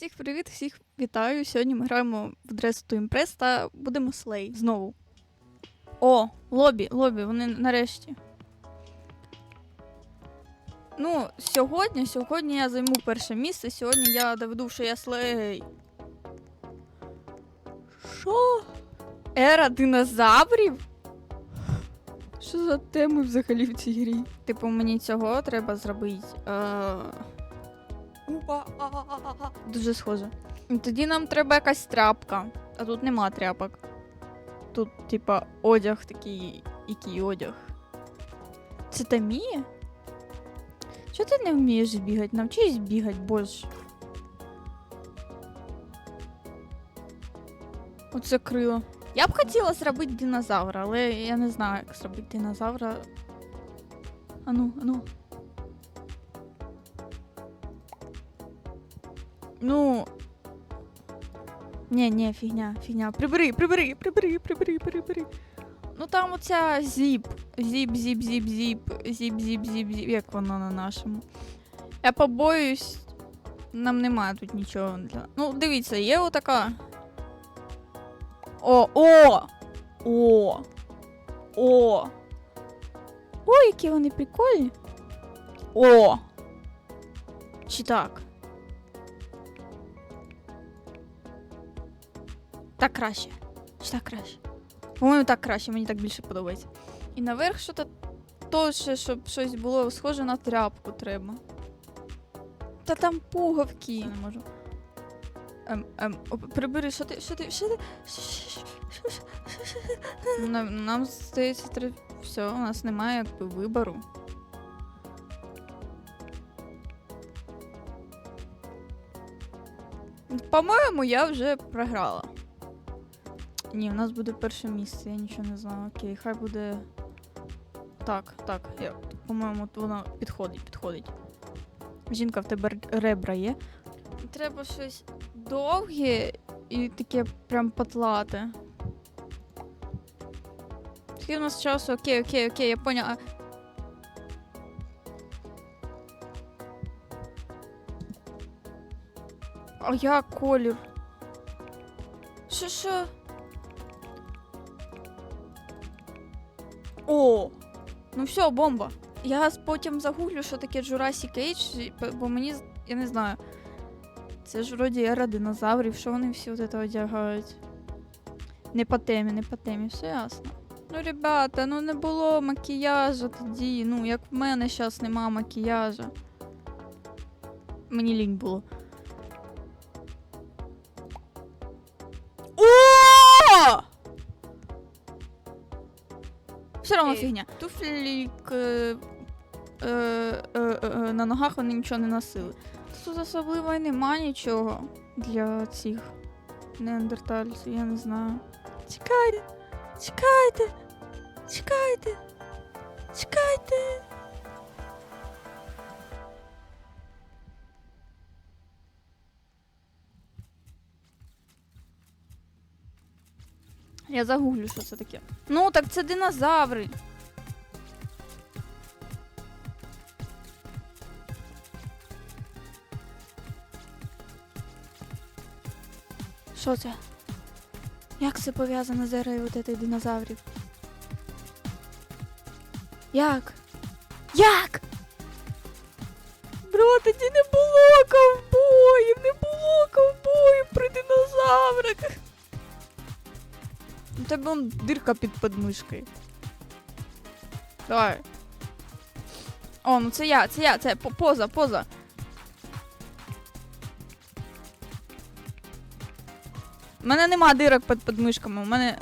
Всіх привіт, всіх вітаю. Сьогодні ми граємо в Dress to Impress та будемо слей знову. О, лобі, лобі, вони нарешті. Ну, сьогодні, сьогодні я займу перше місце. Сьогодні я доведу, що я слей. Що? Ера динозаврів? Що за теми взагалі в цій грі? Типу, мені цього треба зробити. Е... Дуже схоже. Тоді нам треба якась тряпка. А тут нема тряпок. Тут, типа, одяг такий, який одяг. Це Тамія? Чого ти не вмієш бігати? Навчись бігати, боже. Оце крило. Я б хотіла зробити динозавра, але я не знаю, як зробити динозавра. Ану, ану. Ну. Ні, ні, фігня, фігня. Прибери, прибери, прибери, прибери, прибери. Ну там оця зіп. Зіп, зіп, зіп, зіп, зіп, зіп, зіп, зіп. Як воно на нашому? Я побоюсь. Нам немає тут нічого для. Ну, дивіться, є отака. О, о! О! О! Ой, які вони прикольні. О! Чи так? Так краще. Чи так краще? По-моєму, так краще, мені так більше подобається. І наверх що то теж, щоб щось було схоже на тряпку треба. Та там пуговки. Я не можу. Ем, ем, прибери, що ти, що ти, що ти? Нам, нам здається, треба. Все, у нас немає якби вибору. По-моєму, я вже програла. Ні, у нас буде перше місце, я нічого не знаю. Окей, хай буде. Так, так, я, по-моєму, от воно підходить, підходить. Жінка, в тебе ребра є. Треба щось довге і таке прям потлате. Скільки у нас часу? Окей, окей, окей, я поняла. А як колір? Що що? О! Ну все, бомба. Я потім загуглю, що таке Jurassic Age, бо- мені, я не знаю. Це ж вроді ера динозаврів, що вони всі от це одягають. Не по темі, не по темі, все ясно. Ну, ребята, ну не було макіяжу тоді. Ну, як в мене зараз нема макіяжу. Мені лінь було. Все фігня. Туфлі е, е, е, е, е, на ногах вони нічого не носили. Тут особливо і нема нічого для цих неандертальців, я не знаю. Чекайте, чекайте, чекайте, чекайте. Я загуглю, що це таке. Ну, так це динозаври. Що це? Як це пов'язано з ерою от этой динозаврів? Як? Як? Тебе он дирка під подмишкою. Давай. О, ну це я, це я, це по- поза, поза. У мене нема дирок під подмишками, у мене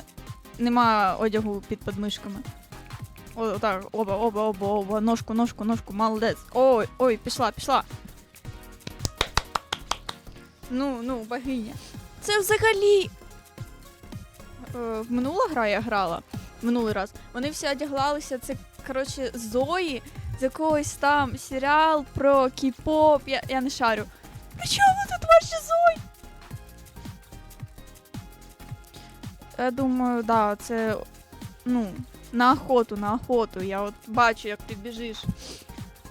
нема одягу під подмишками. О, так, оба, оба, оба, оба, ножку, ножку, ножку, молодець. Ой, ой, пішла, пішла. Ну, ну, богиня. Це взагалі. Е, в минула гра я грала. Минулий раз. Вони всі одяглалися, це, коротше, Зої з якогось там серіал про кей-поп. Я, я не шарю. При чому тут ваші Зої? Я думаю, да, це ну, на охоту, на охоту. Я от бачу, як ти біжиш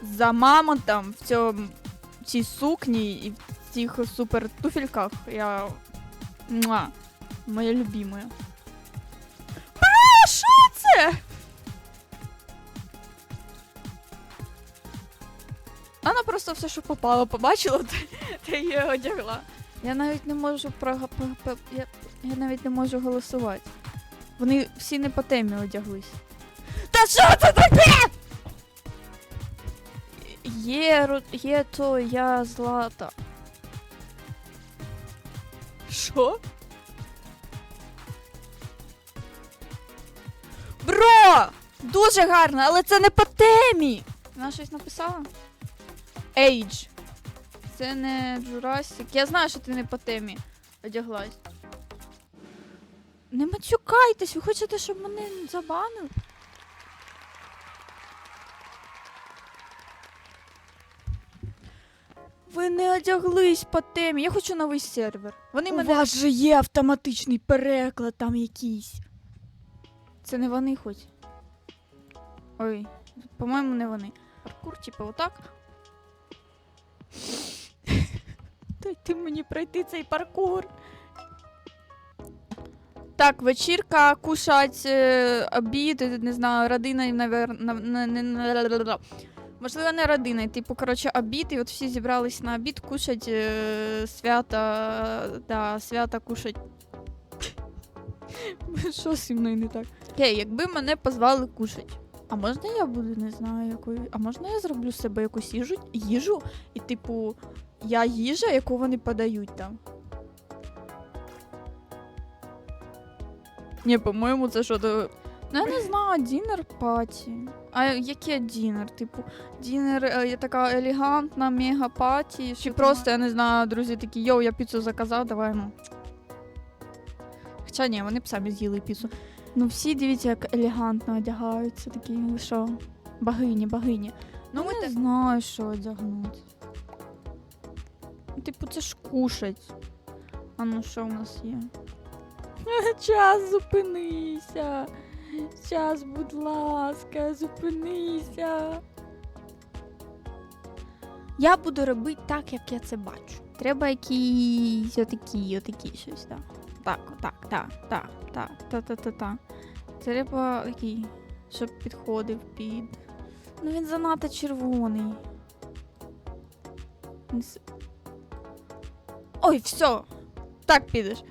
за мамонтом в цьому цій сукні і в цих супер туфельках. Я. Муа, моя любимая. Бля. Вона просто все, що попало, побачила, та, її одягла. Я навіть не можу про- я, я навіть не можу голосувати. Вони всі не по темі одяглись. Та що це таке? Є, є то я злата. Що? Бро! Дуже гарно, але це не по темі. Вона щось написала? Age. Це не Jurassic. Я знаю, що ти не по темі одяглась. Не матюкайтесь, ви хочете, щоб мене забанили? Ви не одяглись по темі. Я хочу новий сервер. Вони У мене. вас же є автоматичний переклад там якийсь. Це не вони хоч. Ой, по-моєму, не вони. Паркур, типу, отак. Дайте мені пройти цей паркур. Так, вечірка, кушать, е, обід, не знаю, родина, навер... Можливо, не родина, типу, коротше, обід, і от всі зібрались на обід, кушать е, свята, да, свята кушать. Що зі мною не так? Окей, якби мене позвали кушать. А можна я буду, не знаю, якою. А можна я зроблю себе якусь їжу, їжу і, типу, я їжа, яку вони подають там. Ні, по-моєму, це що то. Ну, я не знаю, дінер паті. А яке дінер? Типу, дінер е, є така елегантна мега паті. Чи просто, я не знаю, друзі такі, йоу, я піцу заказав, давай ну. Хоча ні, вони б самі з'їли піцу. Ну всі дивіться, як елегантно одягаються, такі, ви що, богині, богині. Ну, ми не так- знаю, що одягнути. Ну, Типу, це ж кушать. А ну що в нас є? Час, зупинися. Час, будь ласка, зупинися. Я буду робити так, як я це бачу. Треба якісь отакі, отакі щось, так. Так, так, так, так, так, та, та, та, та. Треба такий, щоб підходив під. Ну він занадто червоний. Ой, все. Так підеш.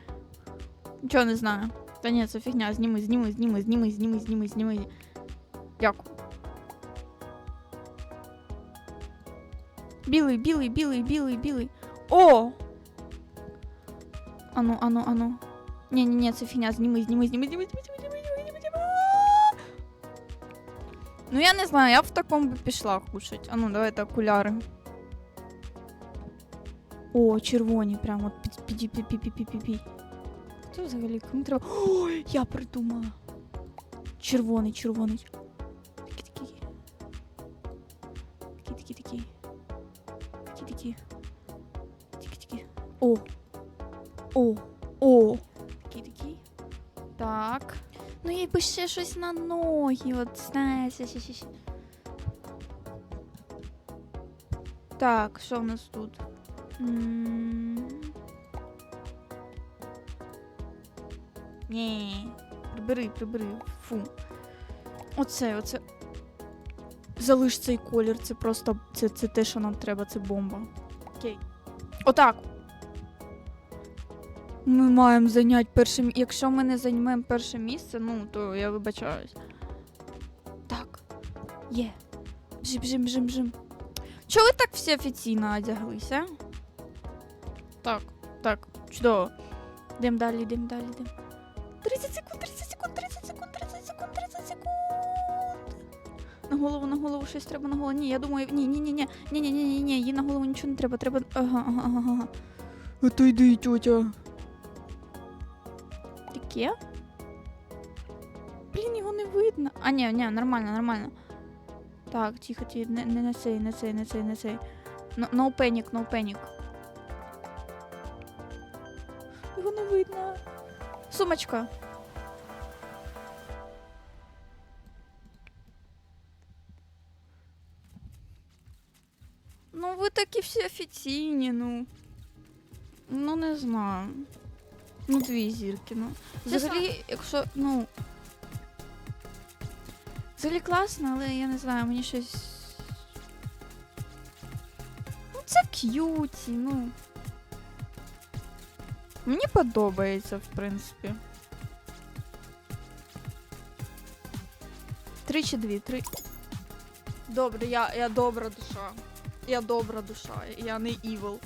Нічого не знаю. Та ні, це фігня. Зніми, зніми, зніми, зніми, зніми, зніми, зніми. Дякую. Білий, білий, білий, білий, білий. О! Ану, ану, ану. Ні, це фігня. Зніми, зніми, зніми, зніми, зніми, зніми, зніми, зніми, зніми. А! Ну я не знаю, я б в такому би пішла кушать. Ану, давайте окуляри. О, червоні, прямо пі пі пі пі пі пі пі. Це взагалі кому треба. Ой, я придумала. Червоний, червоний. Ще щось на ноги, от ще. Так, що в нас тут? Ні. Прибери, прибери. Фу. Оце, оце. Залиш цей колір, це просто це, це те, що нам треба, це бомба. Окей. Отак. Ми маємо зайняти перше місце. Якщо ми не займемо перше місце, ну, то я вибачаюсь. Так. Є. Бжим, бжим, бжим, бжим. Чого ви так всі офіційно одяглися? Так, так, чудово. Йдемо далі, йдемо далі, йдемо. 30 секунд, 30 секунд, 30 секунд, 30 секунд, 30 секунд. На голову, на голову, щось треба на голову. Ні, я думаю, ні, ні, ні, ні, ні, ні, ні, ні, ні, їй на голову нічого не треба, треба. Ага, ага, ага, ага. Отойди, тьотя. Таке? Блін, його не видно. А, ні, ні, нормально, нормально. Так, тихо, тихо, не, не на цей, не цей, не цей, не цей. No, no panic, no panic. Його не видно. Сумочка. Ну, ви такі всі офіційні, ну. Ну, не знаю. Ну, дві зірки, ну. Взагалі, якщо, ну. Взагалі класно, але я не знаю, мені щось. Ну, це к'юті, ну. Мені подобається, в принципі. Три чи дві? Три. Добре, я, я добра душа. Я добра душа, я не evil.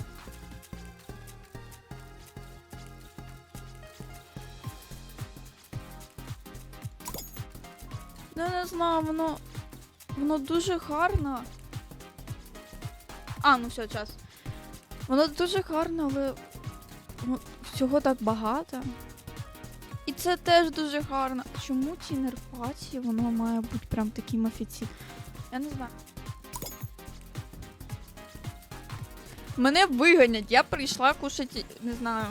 Знаю, воно. Воно дуже гарно. А, ну все, час. Воно дуже гарно, але ну, всього так багато. І це теж дуже гарно. Чому ці нерпаці, воно має бути прям таким офіційним? Я не знаю. Мене виганять, я прийшла кушати, не знаю.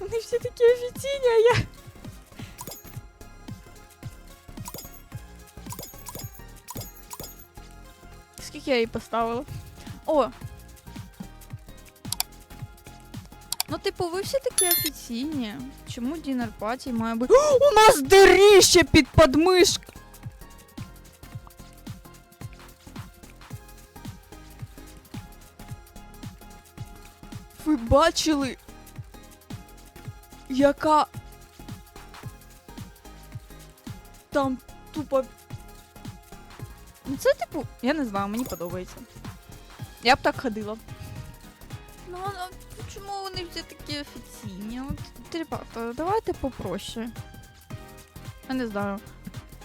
Вони всі такі офіційні, а я. Скільки я їй поставила? О! Ну, типу, ви всі такі офіційні. Чому дінер паті має бути. У нас диріще під подмишк! Ви бачили? Яка. Там тупо Ну це типу, я не знаю, мені подобається. Я б так ходила. Ну, а чому вони всі такі офіційні? От, ребята, давайте попроще. Я не знаю.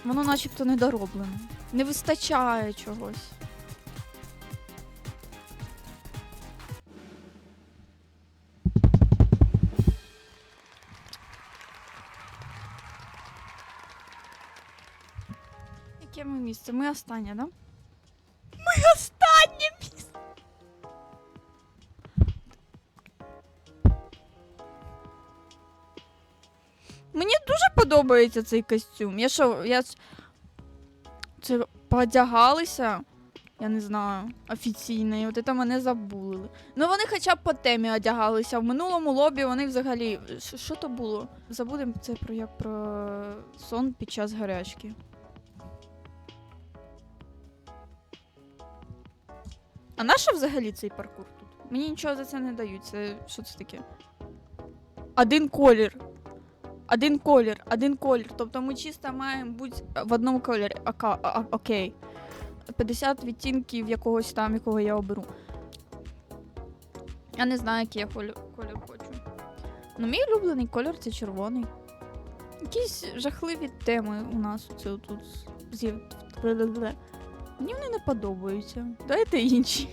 Воно начебто недороблене. Не вистачає чогось. Місце? Ми останнє, да? Ми останнє місце. Мені дуже подобається цей костюм. Я що, я це поодягалися, я не знаю, офіційно, от це мене забули. Ну вони хоча б по темі одягалися. В минулому лобі вони взагалі. Що то було? Забудемо це про як про сон під час гарячки. А нащо взагалі цей паркур тут? Мені нічого за це не дають. Це що це таке? Один колір. Один колір, один колір. Тобто ми чисто маємо бути в одному кольорі. Ака, а, окей. 50 відтінків якогось там, якого я оберу. Я не знаю, який я колір, хочу. Ну, мій улюблений колір це червоний. Якісь жахливі теми у нас тут. з'яв- Мені вони не подобаються. Дайте інші.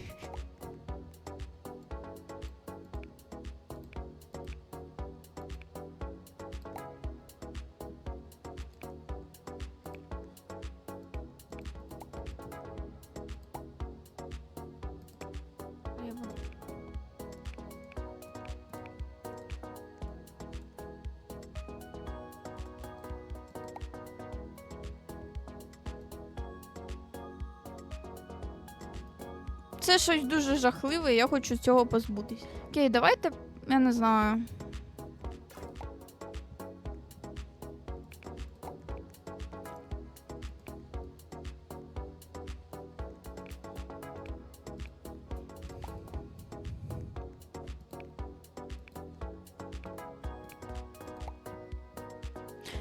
Жахливе, і я хочу цього позбутись. Окей, давайте, я не знаю.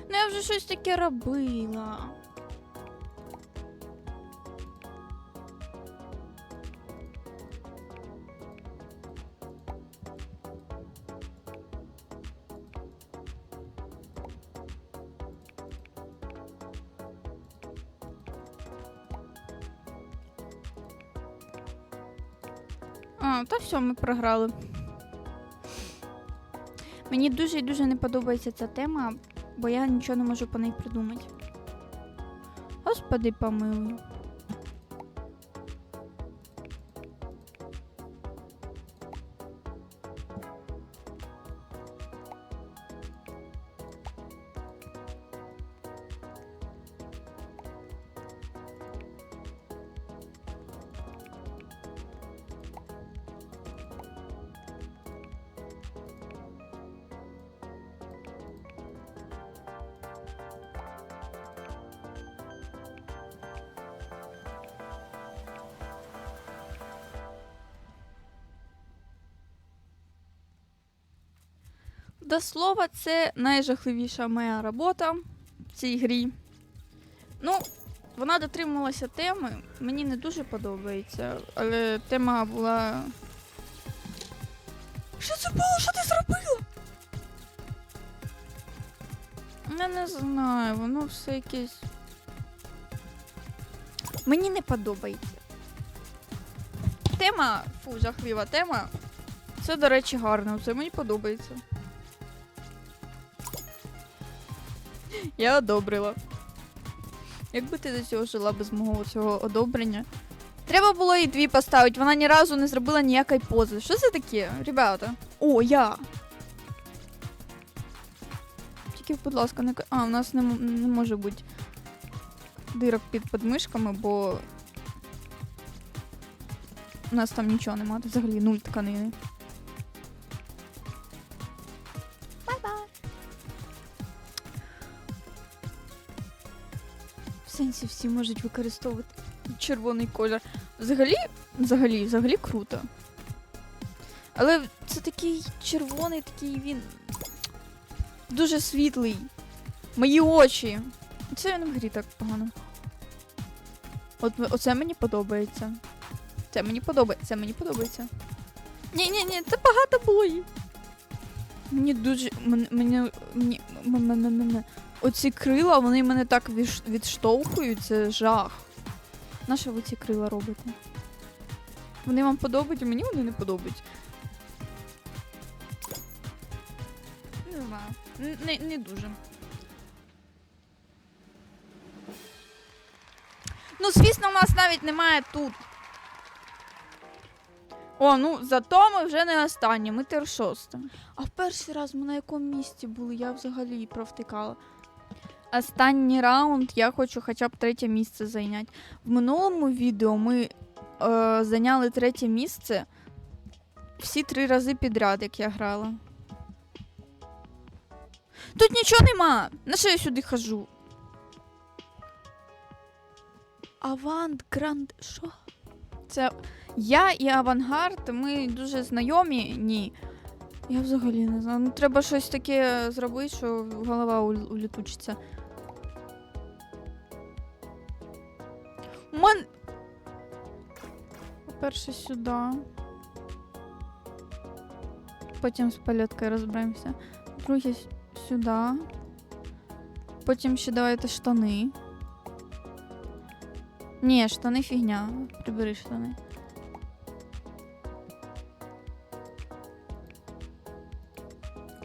Ну, я вже щось таке робила. А, то все, ми програли. Мені дуже і дуже не подобається ця тема, бо я нічого не можу по неї придумати. Господи, помилуй. До слова, це найжахливіша моя робота в цій грі. Ну, вона дотримувалася теми. Мені не дуже подобається, але тема була. Що це було? Що ти зробила? Я не знаю, воно все якесь. Мені не подобається. Тема, фу, жахлива тема. Це, до речі, гарно, це мені подобається. Я одобрила. Якби ти до цього жила без мого цього одобрення. Треба було їй дві поставити, вона ні разу не зробила ніякої пози. Що це таке, ребята? О, я. Тільки, будь ласка, не. А, у нас не, не може бути дирок під подмишками, бо. У нас там нічого немає, взагалі нуль тканини. Сенсі всі можуть використовувати червоний колір. Взагалі, взагалі, взагалі круто. Але це такий червоний, такий він дуже світлий. Мої очі. Це не в грі так погано. От оце мені подобається. Це мені подобається. Це мені подобається. Ні, ні, ні, це багато було. Мені дуже. Мені. Мені. Мені. Оці крила, вони мене так відш- відштовхують, це жах. На що ви ці крила робите? Вони вам подобаються, мені вони не подобаються. Не знаю. Н- Не, не дуже. Ну, звісно, у нас навіть немає тут. О, ну зато ми вже не останні, ми тер шосте. А в перший раз ми на якому місці були, я взагалі провтикала. Останній раунд я хочу хоча б третє місце зайняти. В минулому відео ми е, зайняли третє місце всі три рази підряд, як я грала. Тут нічого нема. На що я сюди хожу? Авант Гранд. Що? Це я і авангард, ми дуже знайомі. Ні. Я взагалі не знаю. Ну, треба щось таке зробити, що голова уль- улітучиться. Мен... По-перше, сюди. Потім з польоткою розберемося. Друге с- сюди. Потім ще давайте штани. Ні, штани фігня. Прибери штани.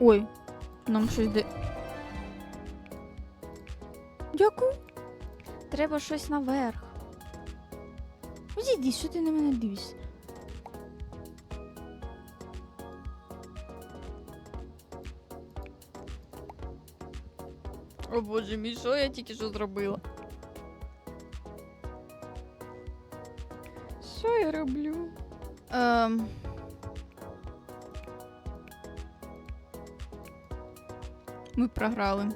Ой, нам щось де. Дякую. Треба щось наверх. Відійди, що ти на мене дивишся? О боже мій, що я тільки що зробила? Що я роблю? Ем... Ми програли.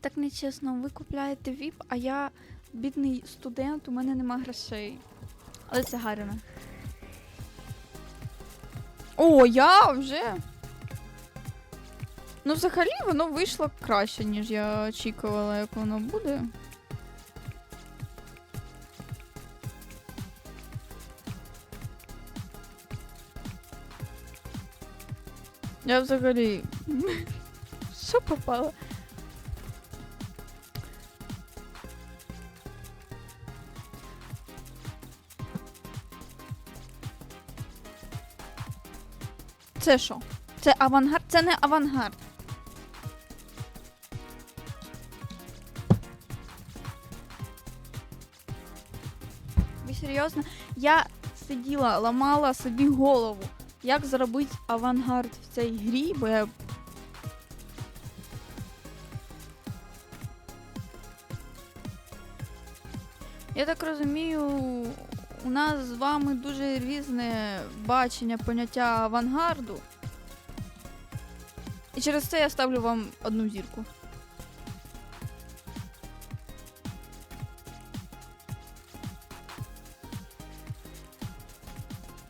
Так нечесно, ви купляєте VIP, а я бідний студент, у мене нема грошей. Але це гарно. О, я вже. Ну, взагалі, воно вийшло краще, ніж я очікувала, як воно буде. Я взагалі. Що попало? Це що? Це авангард? Це не авангард. Ви серйозно? Я сиділа, ламала собі голову. Як зробити авангард в цій грі, бо я. Я так розумію, у нас з вами дуже різне бачення поняття авангарду. І через це я ставлю вам одну зірку.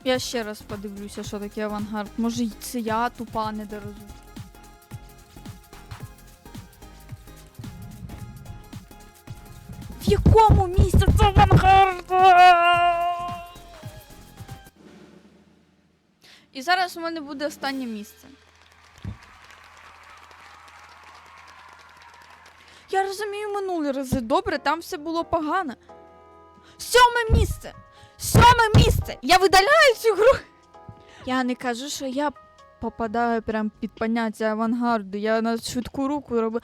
Я ще раз подивлюся, що таке авангард. Може, це я тупа не дорозу. В якому місці це авангард? І зараз у мене буде останнє місце. Я розумію минулі рази. Добре, там все було погано. Сьоме місце! Сьоме місце! Я видаляю цю гру. Я не кажу, що я попадаю прям під поняття авангарду. Я на швидку руку роблю.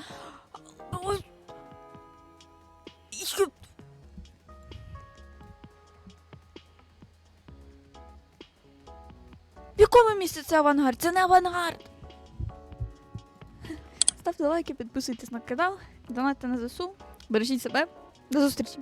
Місці це авангард? Це не авангард. Ставте лайки, підписуйтесь на канал, донатьте на ЗСУ. Бережіть себе. До зустрічі!